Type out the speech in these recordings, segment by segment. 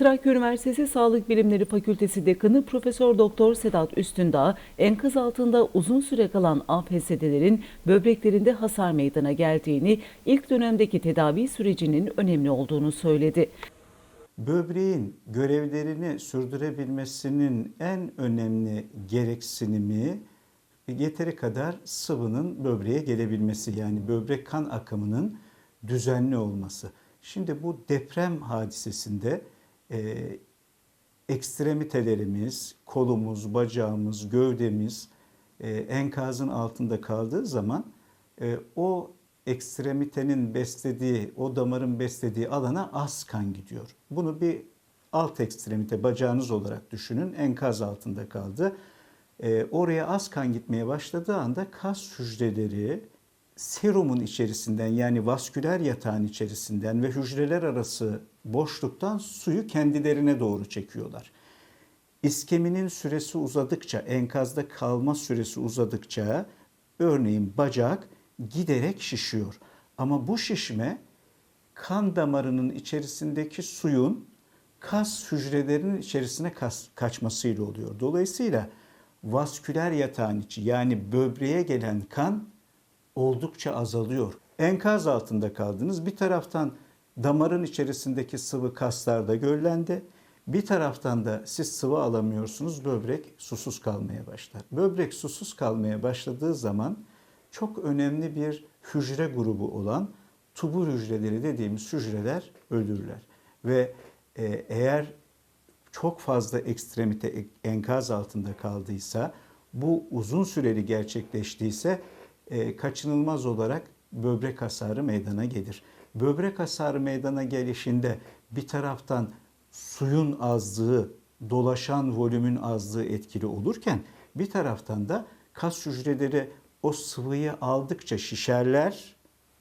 Trakya Üniversitesi Sağlık Bilimleri Fakültesi Dekanı Profesör Doktor Sedat Üstündağ, enkaz altında uzun süre kalan AFS'lerin böbreklerinde hasar meydana geldiğini, ilk dönemdeki tedavi sürecinin önemli olduğunu söyledi. Böbreğin görevlerini sürdürebilmesinin en önemli gereksinimi yeteri kadar sıvının böbreğe gelebilmesi yani böbrek kan akımının düzenli olması. Şimdi bu deprem hadisesinde e, ekstremitelerimiz, kolumuz, bacağımız, gövdemiz e, enkazın altında kaldığı zaman e, o ekstremitenin beslediği, o damarın beslediği alana az kan gidiyor. Bunu bir alt ekstremite bacağınız olarak düşünün. Enkaz altında kaldı. E, oraya az kan gitmeye başladığı anda kas hücreleri serumun içerisinden yani vasküler yatağın içerisinden ve hücreler arası boşluktan suyu kendilerine doğru çekiyorlar. İskeminin süresi uzadıkça, enkazda kalma süresi uzadıkça örneğin bacak giderek şişiyor. Ama bu şişme kan damarının içerisindeki suyun kas hücrelerinin içerisine kas, kaçmasıyla oluyor. Dolayısıyla vasküler yatağın içi yani böbreğe gelen kan oldukça azalıyor. Enkaz altında kaldınız. Bir taraftan damarın içerisindeki sıvı kaslarda göllendi. Bir taraftan da siz sıvı alamıyorsunuz. Böbrek susuz kalmaya başlar. Böbrek susuz kalmaya başladığı zaman çok önemli bir hücre grubu olan tubur hücreleri dediğimiz hücreler ölürler. Ve e, eğer çok fazla ekstremite enkaz altında kaldıysa, bu uzun süreli gerçekleştiyse e, kaçınılmaz olarak böbrek hasarı meydana gelir. Böbrek hasarı meydana gelişinde bir taraftan suyun azlığı, dolaşan volümün azlığı etkili olurken bir taraftan da kas hücreleri o sıvıyı aldıkça şişerler,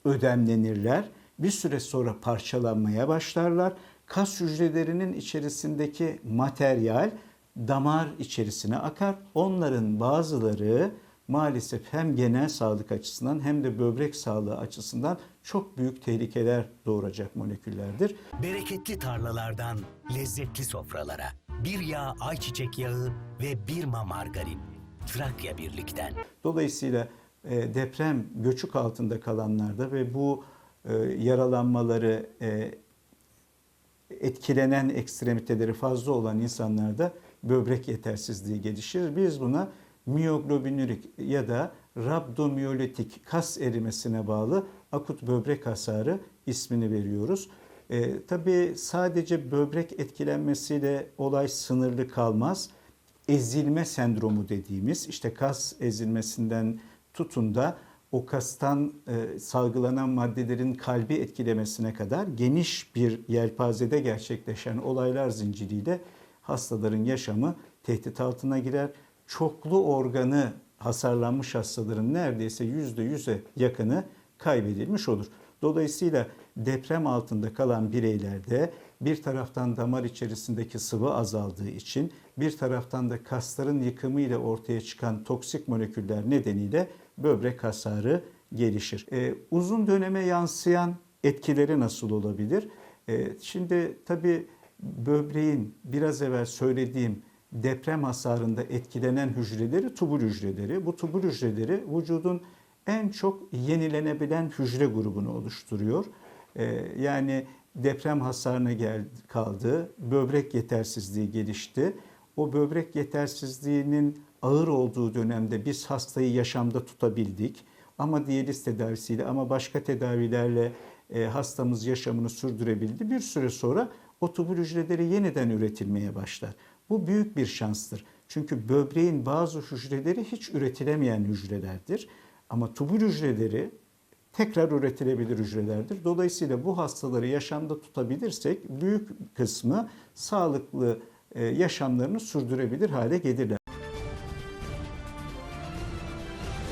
ödemlenirler. Bir süre sonra parçalanmaya başlarlar. Kas hücrelerinin içerisindeki materyal damar içerisine akar. Onların bazıları maalesef hem genel sağlık açısından hem de böbrek sağlığı açısından çok büyük tehlikeler doğuracak moleküllerdir. Bereketli tarlalardan lezzetli sofralara. Bir yağ ayçiçek yağı ve bir ma margarin. Trakya Birlik'ten. Dolayısıyla e, deprem göçük altında kalanlarda ve bu e, yaralanmaları e, etkilenen ekstremiteleri fazla olan insanlarda böbrek yetersizliği gelişir. Biz buna miyoglobinurik ya da rabdomiyolitik kas erimesine bağlı akut böbrek hasarı ismini veriyoruz. E, tabii sadece böbrek etkilenmesiyle olay sınırlı kalmaz. Ezilme sendromu dediğimiz işte kas ezilmesinden tutun da o kastan e, salgılanan maddelerin kalbi etkilemesine kadar geniş bir yelpazede gerçekleşen olaylar zinciriyle hastaların yaşamı tehdit altına girer. Çoklu organı hasarlanmış hastaların neredeyse yüzde yüze yakını kaybedilmiş olur. Dolayısıyla deprem altında kalan bireylerde bir taraftan damar içerisindeki sıvı azaldığı için bir taraftan da kasların yıkımıyla ortaya çıkan toksik moleküller nedeniyle böbrek hasarı gelişir. Ee, uzun döneme yansıyan etkileri nasıl olabilir? Ee, şimdi tabii böbreğin biraz evvel söylediğim deprem hasarında etkilenen hücreleri tubul hücreleri. Bu tubul hücreleri vücudun en çok yenilenebilen hücre grubunu oluşturuyor. Ee, yani deprem hasarına geldi, kaldı, böbrek yetersizliği gelişti. O böbrek yetersizliğinin ağır olduğu dönemde biz hastayı yaşamda tutabildik. Ama diyaliz tedavisiyle ama başka tedavilerle e, hastamız yaşamını sürdürebildi. Bir süre sonra o tubul hücreleri yeniden üretilmeye başlar. Bu büyük bir şanstır. Çünkü böbreğin bazı hücreleri hiç üretilemeyen hücrelerdir. Ama tubul hücreleri tekrar üretilebilir hücrelerdir. Dolayısıyla bu hastaları yaşamda tutabilirsek büyük kısmı sağlıklı e, yaşamlarını sürdürebilir hale gelirler.